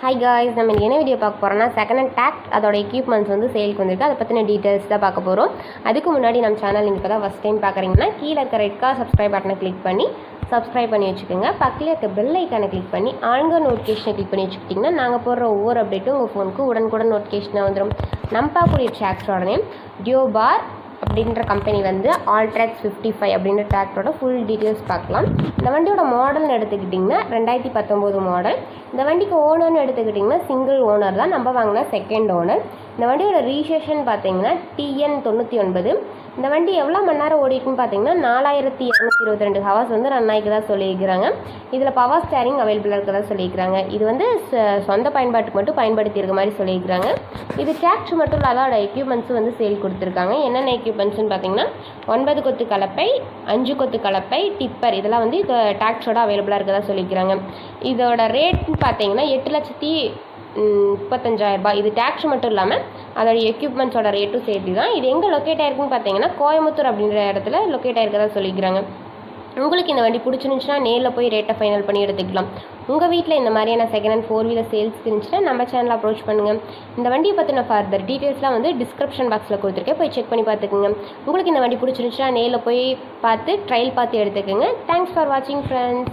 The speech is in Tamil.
ஹாய் காய்ஸ் நம்ம என்ன வீடியோ பார்க்க போகிறோம்னா செகண்ட் ஹேண்ட் டேக்ட் அதோட எக்யூப்மெண்ட்ஸ் வந்து சேலுக்கு வந்திருக்கு. அதை பற்றின டீட்டெயில்ஸ் தான் பார்க்க போகிறோம் அதுக்கு முன்னாடி நம்ம சேனல் நீங்கள் இப்போ தான் ஃபஸ்ட் டைம் பார்க்குறீங்கன்னா கீழே இருக்க ரெட் கார் சப்ஸ்கிரைப் பட்டனை கிளிக் பண்ணி சப்ஸ்கிரைப் பண்ணி வச்சுக்கோங்க. பக்கத்தில் இருக்க பெல் ஐக்கானை கிளிக் பண்ணி ஆன்க நோட்டிஃபிகேஷனை கிளிக் பண்ணி வச்சுக்கிட்டிங்கன்னா நாங்கள் போடுற ஒவ்வொரு அப்டேட்டும் உங்கள் ஃபோனுக்கு உடனுக்குடன் நோட்டிஃபிகேஷனாக வந்துடும் நம்ம பார்க்கக்கூடிய ட்ராக்ஸோட நேம் டியோபார் அப்படின்ற கம்பெனி வந்து ஆல்ட்ராக்ஸ் ஃபிஃப்டி ஃபைவ் அப்படின்ற டிராக்டரோட ஃபுல் டீட்டெயில்ஸ் பார்க்கலாம். இந்த வண்டியோட மாடல்னு எடுத்துக்கிட்டிங்கன்னா ரெண்டாயிரத்தி பத்தொம்போது மாடல் இந்த வண்டிக்கு ஓனர்னு எடுத்துக்கிட்டிங்கன்னா சிங்கிள் ஓனர் தான். நம்ம வாங்கினா செகண்ட் ஓனர் இந்த வண்டியோட ரீசேஷன் பார்த்தீங்கன்னா டிஎன் தொண்ணூற்றி ஒன்பது. இந்த வண்டி எவ்வளோ மணி நேரம் ஓடிட்டுன்னு பார்த்தீங்கன்னா நாலாயிரத்தி இரநூத்தி இருபத்தி ரெண்டு ஹவர்ஸ் வந்து ரன் ஆகிக்கிறதா சொல்லியிருக்கிறாங்க. இதில் பவர் ஸ்டேரிங் அவைலபிளாக இருக்கிறதா சொல்லியிருக்கிறாங்க. இது வந்து ச- சொந்த பயன்பாட்டுக்கு மட்டும் பயன்படுத்தியிருக்க மாதிரி சொல்லியிருக்கிறாங்க. இது டிராக்டர் மட்டும் இல்லாத அதோட எக்யூப்மெண்ட்ஸும் வந்து சேல் கொடுத்துருக்காங்க. என்னென்ன எக்யூப்மெண்ட்ஸ்னு பார்த்தீங்கன்னா ஒன்பது கொத்து கலப்பை அஞ்சு கொத்து கலப்பை டிப்பர் இதெல்லாம் வந்து டிராக்டரோட அவைலபிளாக இருக்கிறதா சொல்லியிருக்கிறாங்க. இதோட ரேட்னு பார்த்தீங்கன்னா எட்டு லட்சத்தி ம், முப்பத்தஞ்சாயிரம் ரூபாய். இது டேக்ஸ் மட்டும் இல்லாமல் அதோட எக்யூப்மெண்ட்ஸோட ரேட்டும் சேர்த்து தான். இது எங்கே லொக்கேட் ஆயிருக்குன்னு பார்த்தீங்கன்னா கோயம்புத்தூர் அப்படின்ற இடத்துல லொக்கேட் ஆயிருக்கதா சொல்லிக்கிறாங்க. உங்களுக்கு இந்த வண்டி பிடிச்சிருந்துச்சுன்னா நேரில் போய் ரேட்டை ஃபைனல் பண்ணி எடுத்துக்கலாம். உங்கள் வீட்டில் இந்த மாதிரியான second hand four wheeler sales இருந்துச்சுன்னா நம்ம சேனல் அப்ரோச் பண்ணுங்கள் இந்த வண்டியை பற்றின ஃபர்தர் டீட்டெயில்ஸ்லாம் வந்து டிஸ்கிரிப்ஷன் பாக்ஸில் கொடுத்துருக்கேன். போய் செக் பண்ணி பார்த்துக்குங்க. உங்களுக்கு இந்த வண்டி பிடிச்சிருந்துச்சுன்னா நேரில் போய் பார்த்து ட்ரையல் பார்த்து எடுத்துக்கோங்க. தேங்க்ஸ் ஃபார் வாட்சிங் ஃப்ரெண்ட்ஸ்